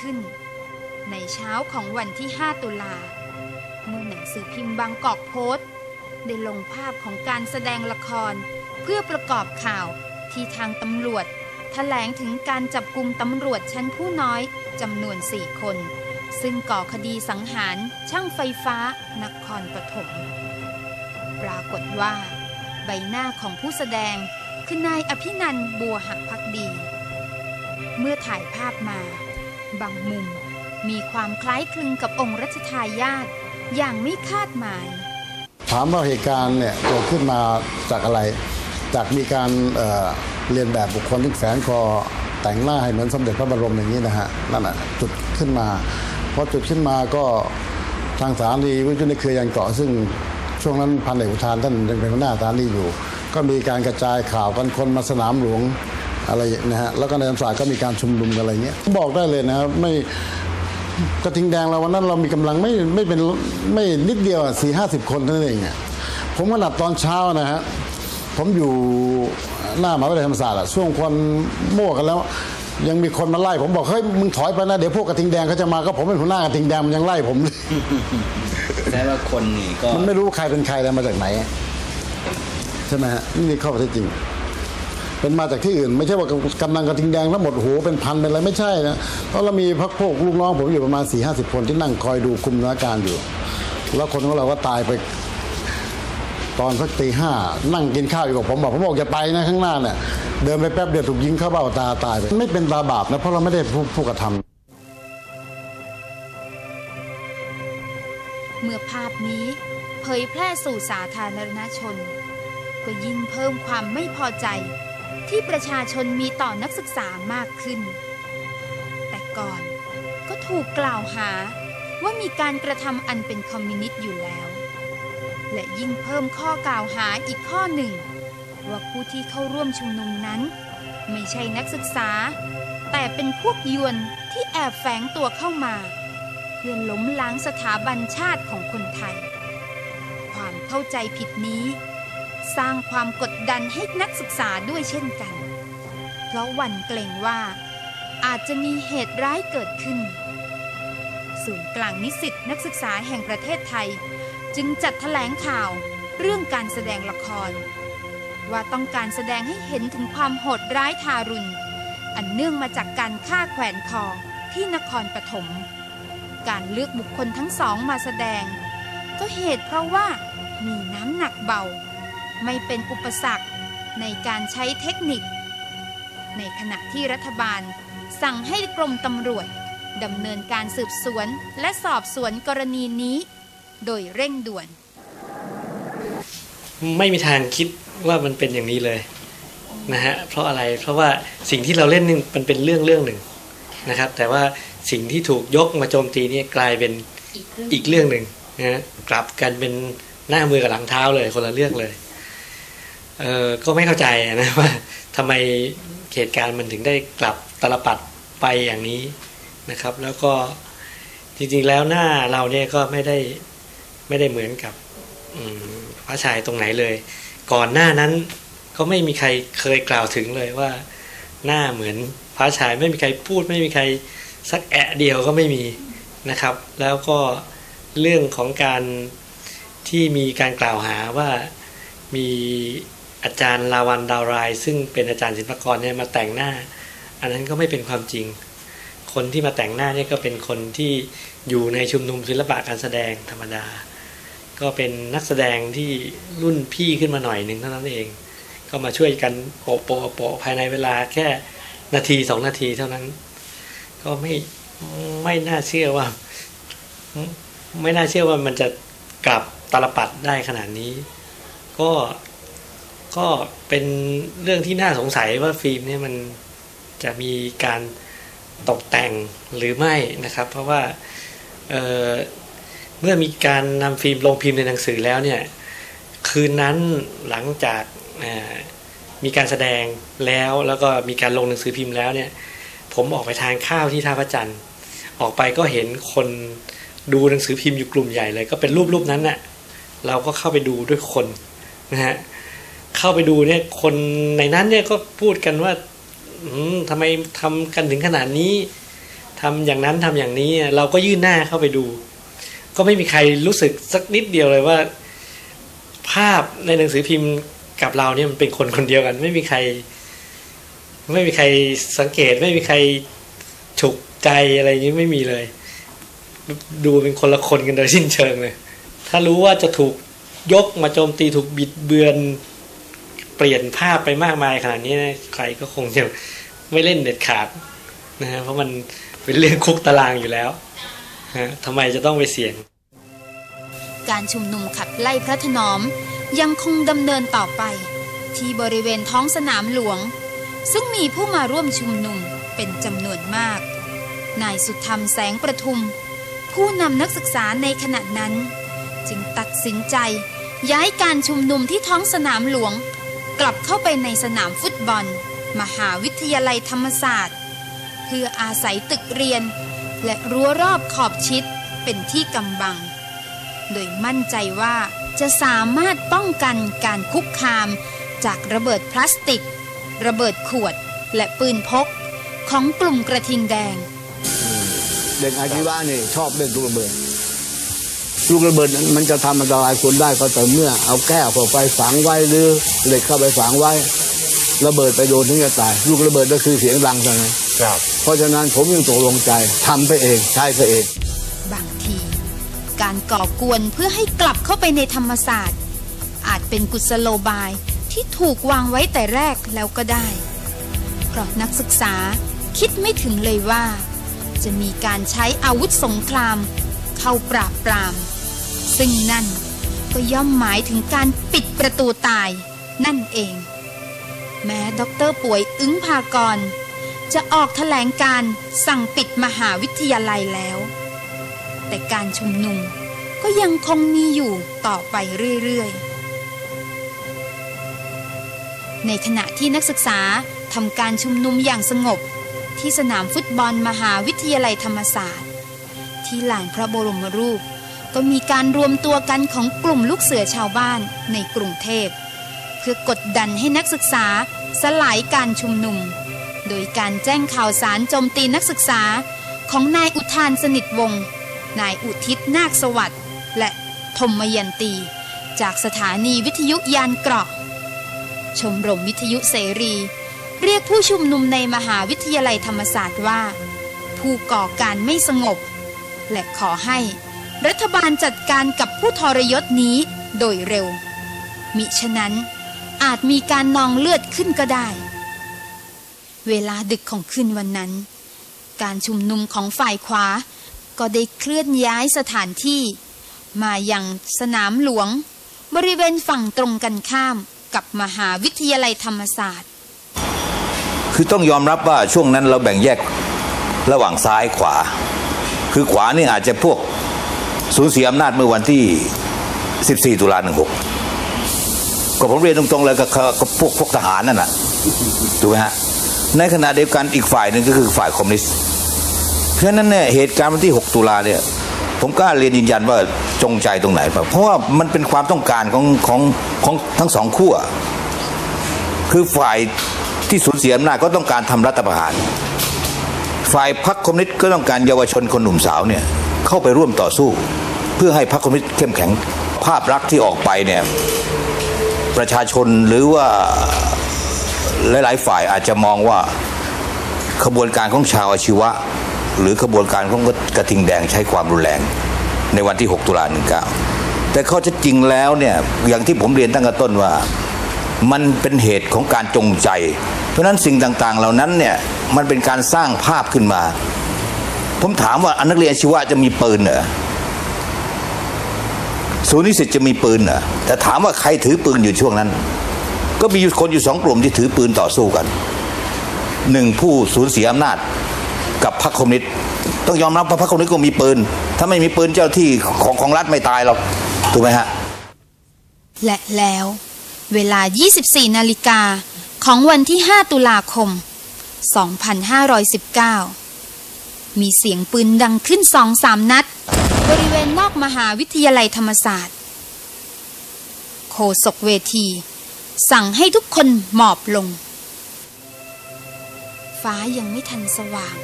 ขึ้น ในเช้าของวันที่ 5 ตุลา เมื่อหนังสือพิมพ์บางกอกโพสต์ได้ลงภาพของการแสดงละครเพื่อประกอบข่าวที่ทางตำรวจแถลงถึงการจับกลุ่มตำรวจชั้นผู้น้อยจำนวนสี่คน ซึ่งก่อคดีสังหารช่างไฟฟ้านครปฐมปรากฏว่า ใบหน้าของผู้แสดงคือนายอภินันบัวหักพักดี เมื่อถ่ายภาพมา บางมุม มีความคล้ายคลึงกับองค์รัชทายาทอย่างไม่คาดหมาย ถามว่าเหตุการณ์เนี่ยเกิดขึ้นมาจากอะไร จากมีการเเรียนแบบบุคคลที่แฝงคอแต่งหน้าให้เหมือนสมเด็จพระบรมอย่างนี้นะฮะนั่นแหะจุดขึ้นมาพอจุดขึ้นมาก็ทางสถานีวิทยุในเครือยันเกาะซึ่งช่วงนั้นพันเอกอุทานท่านยังเป็นหัวหน้าสถานีอยู่ ก็มีการกระจายข่าวกันคนมาสนามหลวง อะไรนะฮะแล้วก็ในธรรมศาสตร์ก็มีการชุมนุมกันอะไรเงี้ยบอกได้เลยนะครับไม่กระทิงแดงเราวันนั้นเรามีกำลังไม่ไม่เป็นไม่นิดเดียวสี่ห้าสิบคนเท่านั้นเองอะผมขนาดตอนเช้านะฮะผมอยู่หน้ามหาวิทยาลัยธรรมศาสตร์อะช่วงคนมั่วกันแล้วยังมีคนมาไล่ผมบอกเฮ้ยมึงถอยไปนะเดี๋ยวพวกกระทิงแดงเขาจะมาก็ผมเป็นหัวหน้ากระทิงแดงมันยังไล่ผมเลยแสดงว่าคนนี่ก็มันไม่รู้ใครเป็นใครแล้วมาจากไหนใช่ไหมฮะนี่ข้อเท็จจริง เป็นมาจากที่อื่น ไม่ใช่ว่ากำลังกระทิงแดงแล้วหมดโหเป็นพันเป็นอะไรไม่ใช่นะเพราะเรามีพักพวกลูกน้องผมอยู่ประมาณสี่ห้าสิบคนที่นั่งคอยดูคุมสถานการณ์อยู่ แล้วคนของเราก็ตายไปตอนสักตีห้านั่งกินข้าวอยู่กับผมบอกผมบอกอย่าไปนะข้างหน้าเนี่ยเดินไปแป๊บเดียวถูกยิงเข้าเบ้าตาตายไปไม่เป็นตาบาปนะเพราะเราไม่ได้ผู้ผู้กระทำเมื่อภาพนี้เผยแพร่สู่สาธารณชน ก็ยิ่งเพิ่มความไม่พอใจ ที่ประชาชนมีต่อนักศึกษามากขึ้น แต่ก่อนก็ถูกกล่าวหาว่ามีการกระทำอันเป็นคอมมิวนิสต์อยู่แล้ว และยิ่งเพิ่มข้อกล่าวหาอีกข้อหนึ่ง ว่าผู้ที่เข้าร่วมชุมนุมนั้น ไม่ใช่นักศึกษา แต่เป็นพวกยวนที่แอบแฝงตัวเข้ามา เพื่อล้มล้างสถาบันชาติของคนไทย ความเข้าใจผิดนี้ สร้างความกดดันให้นักศึกษาด้วยเช่นกัน เพราะวันเกรงว่าอาจจะมีเหตุร้ายเกิดขึ้น ศูนย์กลางนิสิตนักศึกษาแห่งประเทศไทย จึงจัดแถลงข่าวเรื่องการแสดงละคร ว่าต้องการแสดงให้เห็นถึงความโหดร้ายทารุณ อันเนื่องมาจากการฆ่าแขวนคอที่นครปฐมการเลือกบุคคลทั้งสองมาแสดง ก็เหตุเพราะว่ามีน้ำหนักเบา ไม่เป็นอุปสรรคในการใช้เทคนิค ในขณะที่รัฐบาลสั่งให้กรมตำรวจดำเนินการสืบสวนและสอบสวนกรณีนี้ โดยเร่งด่วน ไม่มีทางคิดว่ามันเป็นอย่างนี้เลยนะฮะเพราะอะไรเพราะว่าสิ่งที่เราเล่นนี่มันเป็นเรื่องเรื่องหนึ่งนะครับ แต่ว่าสิ่งที่ถูกยกมาโจมตีนี่กลายเป็นอีกเรื่องหนึ่งนะฮะกลับกันเป็นหน้ามือกับหลังเท้าเลยคนละเรื่องเลย เออก็ไม่เข้าใจนะว่าทำไมเหตุการณ์มันถึงได้กลับตลปัดไปอย่างนี้นะครับ แล้วก็จริงๆแล้วหน้าเราเนี่ยก็ไม่ได้ไม่ได้เหมือนกับพระชายตรงไหนเลย ก่อนหน้านั้นก็ไม่มีใครเคยกล่าวถึงเลยว่า หน้าเหมือนพระชายไม่มีใครพูด ไม่มีใครสักแอะเดียวก็ไม่มีนะครับ แล้วก็เรื่องของการที่มีการกล่าวหาว่ามี อาจารย์ลาวันดาวราย ซึ่งเป็นอาจารย์ศิลปกรเนี่ยมาแต่งหน้า อันนั้นก็ไม่เป็นความจริง คนที่มาแต่งหน้าเนี่ยก็เป็นคนที่อยู่ในชุมนุมศิลปะการแสดงธรรมดา ก็เป็นนักแสดงที่รุ่นพี่ขึ้นมาหน่อยหนึ่งเท่านั้นเอง ก็มาช่วยกันโปะโปะโปะภายในเวลาแค่นาทีสองนาทีเท่านั้น ก็ไม่ไม่น่าเชื่อว่า ไม่น่าเชื่อว่ามันจะกลับตลปัดได้ขนาดนี้ ก็ ก็เป็นเรื่องที่น่าสงสัยว่าฟิล์มเนี่ยมันจะมีการตกแต่งหรือไม่นะครับ เพราะว่าเเมื่อมีการนำฟิล์มลงพิมพ์ในหนังสือแล้วเนี่ยคืนนั้นหลังจากมีการแสดงแล้วแล้วก็มีการลงหนังสือพิมพ์แล้วเนี่ยผมออกไปทานข้าวที่ท่าพระจันทร์ ออกไปก็เห็นคนดูหนังสือพิมพ์อยู่กลุ่มใหญ่เลย ก็เป็นรูปรูปนั้นน่ะเราก็เข้าไปดูด้วยคนนะฮะ เข้าไปดูเนี่ย คนในนั้นเนี่ยก็พูดกันว่าทำไมทำกันถึงขนาดนี้ทำอย่างนั้นทำอย่างนี้ เราก็ยื่นหน้าเข้าไปดู ก็ไม่มีใครรู้สึกสักนิดเดียวเลยว่า ภาพในหนังสือพิมพ์กับเราเนี่ยมันเป็นคนคนเดียวกัน ไม่มีใคร ไม่มีใครสังเกต ไม่มีใครฉุกใจอะไรนี้ไม่มีเลย ดูเป็นคนละคนกันโดยสิ้นเชิงเลย ถ้ารู้ว่าจะถูกยกมาโจมตีถูกบิดเบือน เปลี่ยนภาพไปมากมายขนาดนี้นะใครก็คงจะไม่เล่นเด็ดขาดนะฮะเพราะมันเป็นเรื่องคุกตารางอยู่แล้วฮะทำไมจะต้องไปเสี่ยง การชุมนุมขับไล่พระถนอมยังคงดำเนินต่อไป ที่บริเวณท้องสนามหลวง ซึ่งมีผู้มาร่วมชุมนุมเป็นจำนวนมาก นายสุธรรมแสงประทุม ผู้นำนักศึกษาในขณะนั้น จึงตัดสินใจย้ายการชุมนุมที่ท้องสนามหลวง กลับเข้าไปในสนามฟุตบอล มหาวิทยาลัยธรรมศาสตร์ เพื่ออาศัยตึกเรียน และรั้วรอบขอบชิดเป็นที่กำบัง โดยมั่นใจว่าจะสามารถป้องกันการคุกคาม จากระเบิดพลาสติก ระเบิดขวดและปืนพก ของกลุ่มกระทิงแดง เด็กอาชีวะนี่ชอบเล่นลูกระเบิด ลูกระเบิดนั้นมันจะทำอันตรายคนได้ก็แต่อเมื่อเอาแก้วเข้าไปฝังไว้หรือเหล็กเข้าไปฝังไว้ ระเบิดไปโดนถึงจะตาย ลูกระเบิดก็คือเสียงดังเท่านั้นครับเพราะฉะนั้นผมยังตกลงใจทำไปเองใช้ไปเอง บางที การก่อกวนเพื่อให้กลับเข้าไปในธรรมศาสตร์ อาจเป็นกุศโลบายที่ถูกวางไว้แต่แรกแล้วก็ได้เพราะนักศึกษาคิดไม่ถึงเลยว่า จะมีการใช้อาวุธสงคราม เข้าปราบปราม ซึ่งนั่นก็ย่อมหมายถึงการปิดประตูตายนั่นเอง แม้ด็อกเตอร์ป่วยอึ้งพากร จะออกแถลงการสั่งปิดมหาวิทยาลัยแล้ว แต่การชุมนุมก็ยังคงมีอยู่ต่อไปเรื่อยๆ ในขณะที่นักศึกษาทำการชุมนุมอย่างสงบที่สนามฟุตบอลมหาวิทยาลัยธรรมศาสตร์ ที่หลานพระบรมรูป ก็มีการรวมตัวกันของกลุ่มลูกเสือชาวบ้านในกรุงเทพ เพื่อกดดันให้นักศึกษาสลายการชุมนุม โดยการแจ้งข่าวสารโจมตีนักศึกษาของนายอุทานสนิทวงศ์นายอุทิศนาคสวัสดิ์และธมยันตี จากสถานีวิทยุยานเกราะ ชมรมวิทยุเสรี เรียกผู้ชุมนุมในมหาวิทยาลัยธรรมศาสตร์ว่า ผู้ก่อการไม่สงบ และขอให้ รัฐบาลจัดการกับผู้ทรยศนี้โดยเร็ว มิฉะนั้นอาจมีการนองเลือดขึ้นก็ได้ เวลาดึกของคืนวันนั้น การชุมนุมของฝ่ายขวา ก็ได้เคลื่อนย้ายสถานที่ มาอยังสนามหลวง บริเวณฝั่งตรงกันข้ามกับมหาวิทยาลัยธรรมศาสตร์ คือต้องยอมรับว่าช่วงนั้นเราแบ่งแยกระหว่างซ้ายขวา คือขวานี่อาจจะพวก สูญเสียอำนาจเมื่อวันที่ 14 ตุลา16 ก็ผมเรียนตรงๆเลยก็ก็พวกพวกทหารนั่นแหะถูกไหมฮะ ในขณะเดียวกันอีกฝ่ายหนึ่งก็คือฝ่ายคอมมิวนิสต์ เพราะฉะนั้นเนี่ยเหตุการณ์วันที่ 6 ตุลาเนี่ยผมกล้าเรียนยืนยันว่าจงใจตรงไหนเปล่าเพราะว่ามันเป็นความต้องการของของของทั้งสองขั้วคือฝ่ายที่สูญเสียอำนาจก็ต้องการทำรัฐประหาร ฝ่ายพรรคคอมมิวนิสต์ก็ต้องการเยาวชนคนหนุ่มสาวเนี่ย เข้าไปร่วมต่อสู้ เพื่อให้พรรคคอมมิวนิสต์เข้มแข็ง ภาพลักษณ์ที่ออกไปเนี่ยประชาชนหรือว่าหลาย ๆ ฝ่ายอาจจะมองว่าขบวนการของชาวอาชีวะ หรือขบวนการของกระทิงแดงใช้ความรุนแรง ในวันที่ 6 ตุลา19 แต่ข้อเท็จจริงแล้วเนี่ยอย่างที่ผมเรียนตั้งแต่ต้นว่ามันเป็นเหตุของการจงใจ เพราะฉะนั้นสิ่งต่าง ๆ เหล่านั้นเนี่ยมันเป็นการสร้างภาพขึ้นมา ผมถามว่าอนักเรียนอาชีวะจะมีปืนเหรอศูนย์นิสิตจะมีปืนเหรอแต่ถามว่าใครถือปืนอยู่ช่วงนั้น ก็มีคนอยู่สองกลุ่มที่ถือปืนต่อสู้กันหนึ่งผู้สูญเสียอำนาจกับพรรคคอมมิวนิสต์ต้องยอมรับว่าพรรคคอมมิวนิสต์ก็มีปืน ถ้าไม่มีปืนเจ้าที่ของของรัฐไม่ตายหรอกถูกไหมฮะ และแล้ว เวลา 24 นาฬิกาของวันที่ 5 ตุลาคม 2519 มีเสียงปืนดังขึ้นสองสามนัด บริเวณนอกมหาวิทยาลัยธรรมศาสตร์ โคศกเวที สั่งให้ทุกคนหมอบลง ฟ้ายังไม่ทันสว่าง